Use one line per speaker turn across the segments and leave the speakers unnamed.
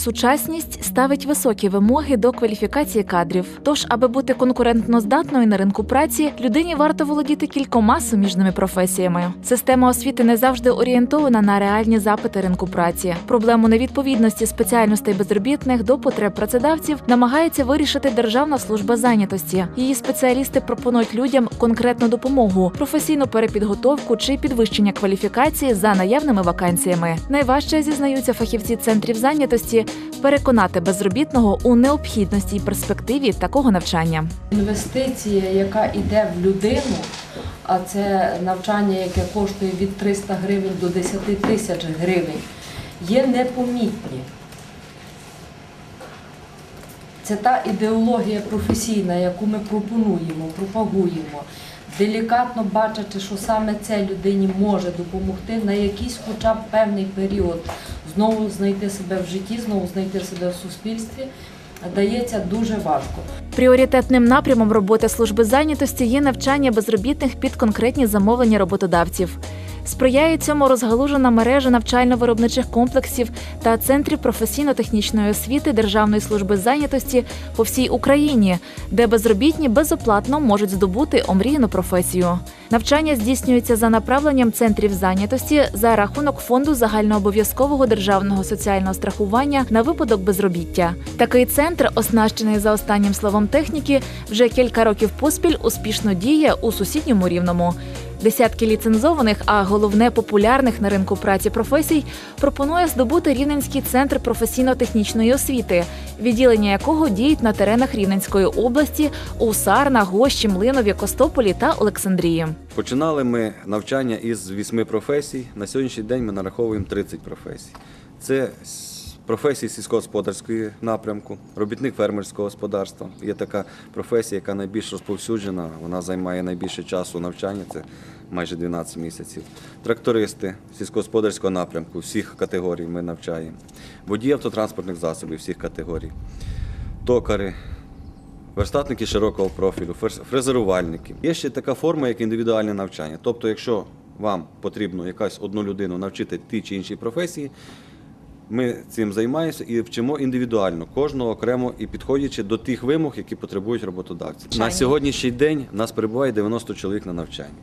Сучасність ставить високі вимоги до кваліфікації кадрів. Тож, аби бути конкурентноздатною на ринку праці, людині варто володіти кількома суміжними професіями. Система освіти не завжди орієнтована на реальні запити ринку праці. Проблему невідповідності спеціальностей безробітних до потреб працедавців намагається вирішити Державна служба зайнятості. Її спеціалісти пропонують людям конкретну допомогу, професійну перепідготовку чи підвищення кваліфікації за наявними вакансіями. Найважче зізнаються фахівці центрів зайнятості переконати безробітного у необхідності і перспективі такого навчання.
Інвестиція, яка йде в людину, а це навчання, яке коштує від 300 гривень до 10 тисяч гривень, є непомітні. Це та ідеологія професійна, яку ми пропонуємо, пропагуємо, делікатно бачачи, що саме це людині може допомогти на якийсь хоча б певний період знову знайти себе в житті, знову знайти себе в суспільстві, дається дуже важко.
Пріоритетним напрямом роботи служби зайнятості є навчання безробітних під конкретні замовлення роботодавців. Сприяє цьому розгалужена мережа навчально-виробничих комплексів та центрів професійно-технічної освіти Державної служби зайнятості по всій Україні, де безробітні безоплатно можуть здобути омріяну професію. Навчання здійснюється за направленням центрів зайнятості за рахунок фонду загальнообов'язкового державного соціального страхування на випадок безробіття. Такий центр, оснащений за останнім словом техніки, вже кілька років поспіль успішно діє у сусідньому рівному. Десятки ліцензованих, а головне популярних на ринку праці професій пропонує здобути Рівненський центр професійно-технічної освіти, відділення якого діють на теренах Рівненської області у Сарна, Гощі, Млинові, Костополі та Олександрії.
Починали ми навчання із вісьми професій. На сьогоднішній день ми нараховуємо 30 професій. Це професії сільськогосподарської напрямку, робітник фермерського господарства. Є така професія, яка найбільш розповсюджена, вона займає найбільше часу навчання, це майже 12 місяців. Трактористи сільськогосподарського напрямку всіх категорій ми навчаємо. Водії автотранспортних засобів всіх категорій. Токари, Верстатники широкого профілю, фрезерувальники. Є ще така форма, як індивідуальне навчання. Тобто, якщо вам потрібно якась одну людину навчити тій чи іншій професії, ми цим займаємося і вчимо індивідуально, кожного окремо і підходячи до тих вимог, які потребують роботодавці. На сьогоднішній день нас перебуває 90 чоловік на навчанні.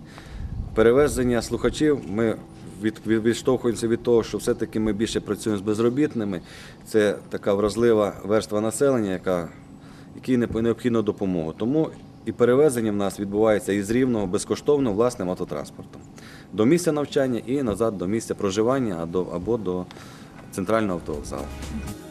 Перевезення слухачів ми від, від- відштовхуємося від того, що все-таки ми більше працюємо з безробітними. Це така вразлива верства населення, яка, якій не- необхідна допомога. Тому і перевезення в нас відбувається із рівного безкоштовно власним автотранспортом. До місця навчання і назад до місця проживання або до центрального автовокзалу.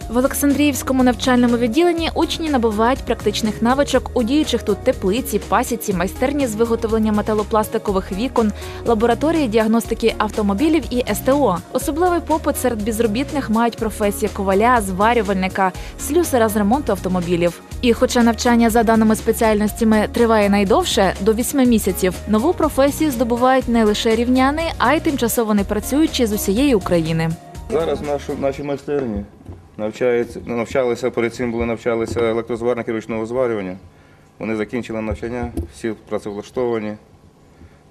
В Олександріївському навчальному відділенні учні набувають практичних навичок у діючих тут теплиці, пасіці, майстерні з виготовлення металопластикових вікон, лабораторії діагностики автомобілів і СТО. Особливий попит серед безробітних мають професії коваля, зварювальника, слюсара з ремонту автомобілів. І хоча навчання за даними спеціальностями триває найдовше до 8 місяців, нову професію здобувають не лише рівняни, а й тимчасово не працюючі з усієї України.
Зараз наші, наші майстерні навчаються, ну, навчалися, перед цим були навчалися електрозварники ручного зварювання. Вони закінчили навчання, всі працевлаштовані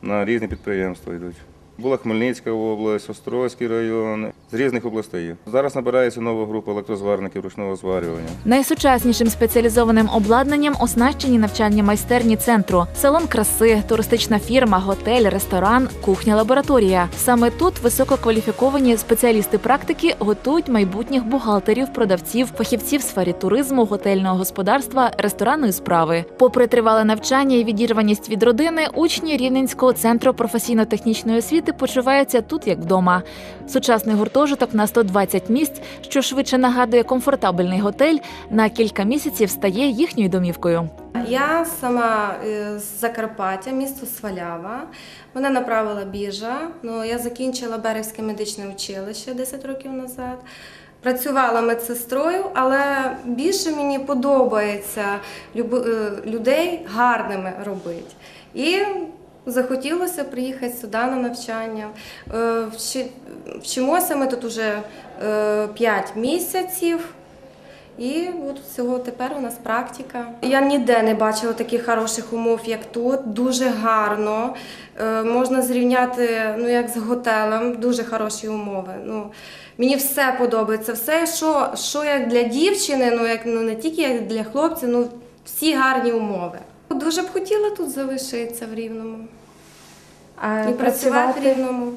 на різні підприємства йдуть. Була Хмельницька область, Острозький район, з різних областей. Зараз набирається нова група електрозварників ручного зварювання.
Найсучаснішим спеціалізованим обладнанням оснащені навчальні майстерні центру, салон краси, туристична фірма, готель, ресторан, кухня, лабораторія. Саме тут висококваліфіковані спеціалісти практики готують майбутніх бухгалтерів, продавців, фахівців в сфері туризму, готельного господарства, ресторанної справи. Попри тривале навчання і відірваність від родини, учні Рівненського центру професійно-технічної освіти почуваються тут як вдома. Сучасний гуртожиток на 120 місць, що швидше нагадує комфортабельний готель, на кілька місяців стає їхньою домівкою.
Я сама е, з Закарпаття, місто Свалява. Мене направила біжа. Ну, я закінчила Берегське медичне училище 10 років назад. Працювала медсестрою, але більше мені подобається е, людей гарними робити. І захотілося приїхати сюди на навчання. Е, Вчимося ми тут уже 5 місяців. І от всього тепер у нас практика. Я ніде не бачила таких хороших умов, як тут. Дуже гарно. Е, можна зрівняти ну, як з готелем, дуже хороші умови. Ну, мені все подобається. Все, що, що як для дівчини, ну, як, ну не тільки як для хлопців, ну всі гарні умови. Дуже б хотіла тут залишитися в Рівному.
А
І працювати в Рівному.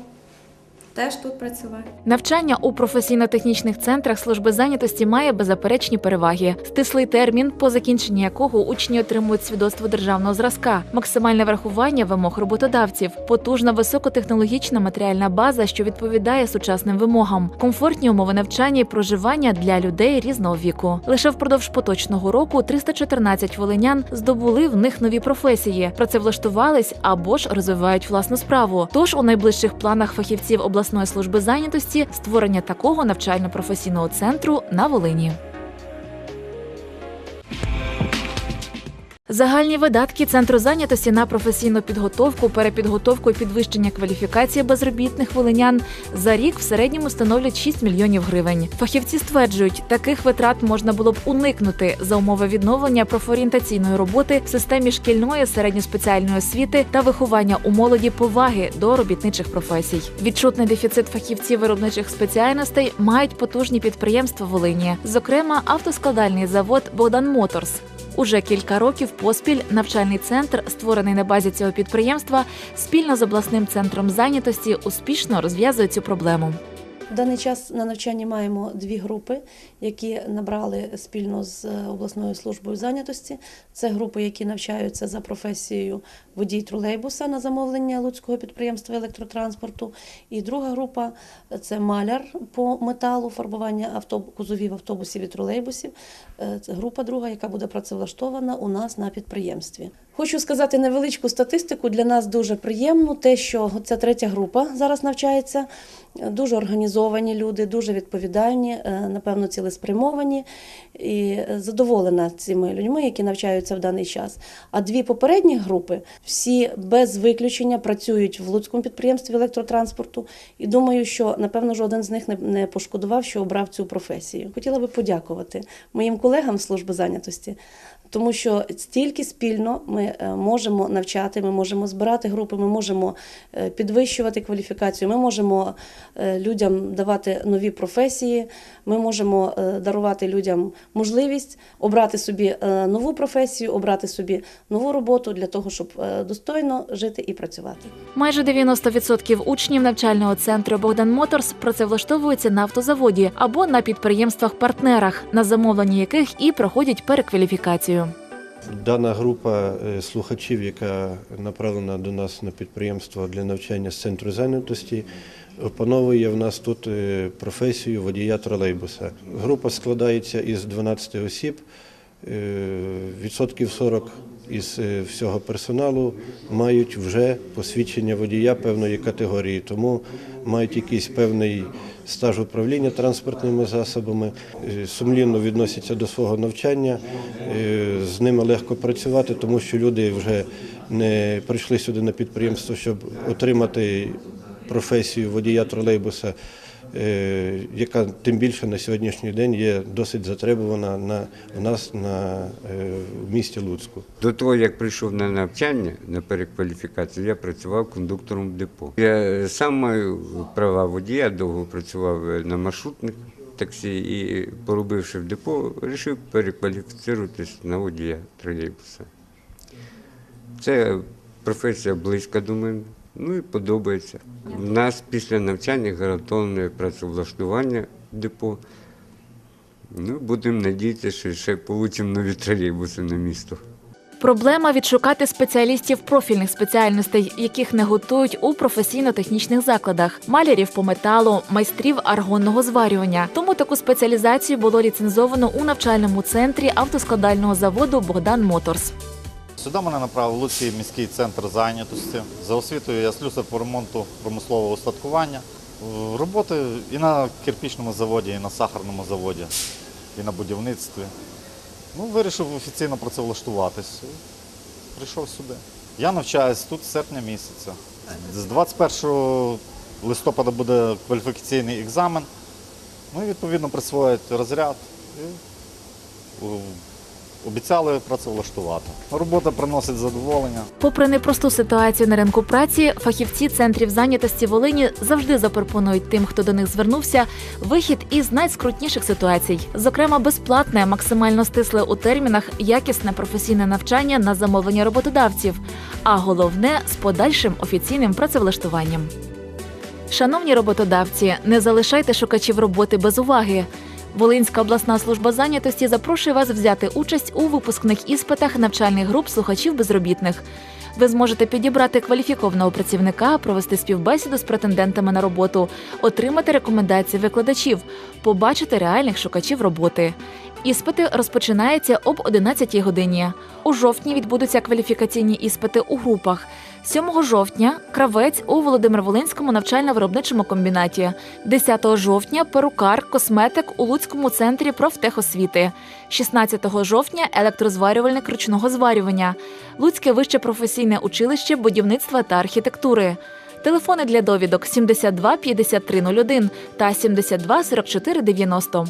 Теж тут працювати.
Навчання у професійно-технічних центрах служби зайнятості має беззаперечні переваги. Стислий термін, по закінченні якого учні отримують свідоцтво державного зразка, максимальне врахування вимог роботодавців, потужна високотехнологічна матеріальна база, що відповідає сучасним вимогам, комфортні умови навчання і проживання для людей різного віку. Лише впродовж поточного року 314 волинян здобули в них нові професії, працевлаштувались або ж розвивають власну справу. Тож у найближчих планах фахівців обласної служби зайнятості створення такого навчально-професійного центру на Волині. Загальні видатки центру зайнятості на професійну підготовку, перепідготовку і підвищення кваліфікації безробітних волинян за рік в середньому становлять 6 мільйонів гривень. Фахівці стверджують, таких витрат можна було б уникнути за умови відновлення профорієнтаційної роботи в системі шкільної середньоспеціальної освіти та виховання у молоді поваги до робітничих професій. Відчутний дефіцит фахівців виробничих спеціальностей мають потужні підприємства Волині, зокрема автоскладальний завод Богдан Моторс. Уже кілька років поспіль навчальний центр, створений на базі цього підприємства, спільно з обласним центром зайнятості успішно розв'язує цю проблему.
В даний час на навчанні маємо дві групи, які набрали спільно з е, обласною службою зайнятості. Це групи, які навчаються за професією водій тролейбуса на замовлення Луцького підприємства електротранспорту. І друга група це маляр по металу, фарбування кузовів автобусів і тролейбусів. Е, Це група друга, яка буде працевлаштована у нас на підприємстві. Хочу сказати невеличку статистику. Для нас дуже приємно те, що ця третя група зараз навчається. Дуже організовані люди, дуже відповідальні, е, напевно, цілеспрямовані і задоволена цими людьми, які навчаються в даний час. А дві попередні групи всі без виключення працюють в Луцькому підприємстві електротранспорту. І думаю, що напевно жоден з них не- пошкодував, що обрав цю професію. Хотіла би подякувати моїм колегам служби зайнятості. Тому що стільки спільно ми е, можемо навчати, ми можемо збирати групи, ми можемо е, підвищувати кваліфікацію, ми можемо е, людям давати нові професії, ми можемо дарувати людям можливість обрати собі нову професію, обрати собі нову роботу для того, щоб достойно жити і працювати.
Майже 90% учнів навчального центру Богдан Моторс працевлаштовуються на автозаводі або на підприємствах-партнерах, на замовлення яких і проходять перекваліфікацію.
Дана група е, слухачів, яка направлена до нас на підприємство для навчання з центру зайнятості, опановує в нас тут е, професію водія тролейбуса. Група складається із 12 осіб. Е, Відсотків 40 із всього персоналу мають вже посвідчення водія певної категорії, тому мають якийсь певний стаж управління транспортними засобами, е, сумлінно відносяться до свого навчання, е, з ними легко працювати, тому що люди вже не прийшли сюди на підприємство, щоб отримати професію водія тролейбуса, яка тим більше на сьогоднішній день є досить затребувана на в нас на е, в місті Луцьку.
До того, як прийшов на навчання на перекваліфікацію, я працював кондуктором в депо. Я сам маю права водія, довго працював на маршрутних таксі і, поробивши в депо, вирішив перекваліфікуватися на водія тролейбуса. Це професія близька до мене, ну і подобається. У нас після навчання гарантоване працевлаштування депо. Ну, будемо надіятися, що ще отримаємо нові тролейбуси на місто.
Проблема відшукати спеціалістів профільних спеціальностей, яких не готують у професійно-технічних закладах, малярів по металу, майстрів аргонного зварювання. Тому таку спеціалізацію було ліцензовано у навчальному центрі автоскладального заводу Богдан Моторс.
Сюди мене направив Луцький міський центр зайнятості. За освітою я слюсар по ремонту промислового устаткування. Роботи і на кирпічному заводі, і на сахарному заводі, і на будівництві. Ну, вирішив офіційно працевлаштуватись. і Прийшов сюди. Я навчаюсь тут з серпня місяця. З 21 листопада буде кваліфікаційний екзамен. Ну і відповідно присвоять розряд. Обіцяли працевлаштувати. Робота приносить задоволення.
Попри непросту ситуацію на ринку праці, фахівці центрів зайнятості Волині завжди запропонують тим, хто до них звернувся, вихід із найскрутніших ситуацій, зокрема, безплатне, максимально стисле у термінах, якісне професійне навчання на замовлення роботодавців, а головне з подальшим офіційним працевлаштуванням. Шановні роботодавці, не залишайте шукачів роботи без уваги. Волинська обласна служба зайнятості запрошує вас взяти участь у випускних іспитах навчальних груп слухачів безробітних. Ви зможете підібрати кваліфікованого працівника, провести співбесіду з претендентами на роботу, отримати рекомендації викладачів, побачити реальних шукачів роботи. Іспити розпочинаються об 11 годині. У жовтні відбудуться кваліфікаційні іспити у групах. 7 жовтня кравець у Володимир-Волинському навчально-виробничому комбінаті, 10 жовтня перукар, косметик у Луцькому центрі профтехосвіти, 16 жовтня електрозварювальник ручного зварювання, Луцьке вище професійне училище будівництва та архітектури. Телефони для довідок 72 5301 та 72 44 90.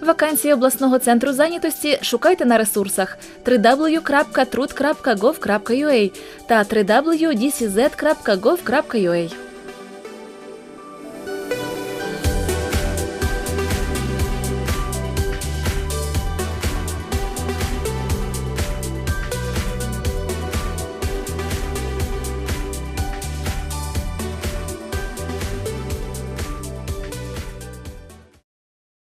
Вакансії обласного центру зайнятості шукайте на ресурсах www.trud.gov.ua та www.dcz.gov.ua.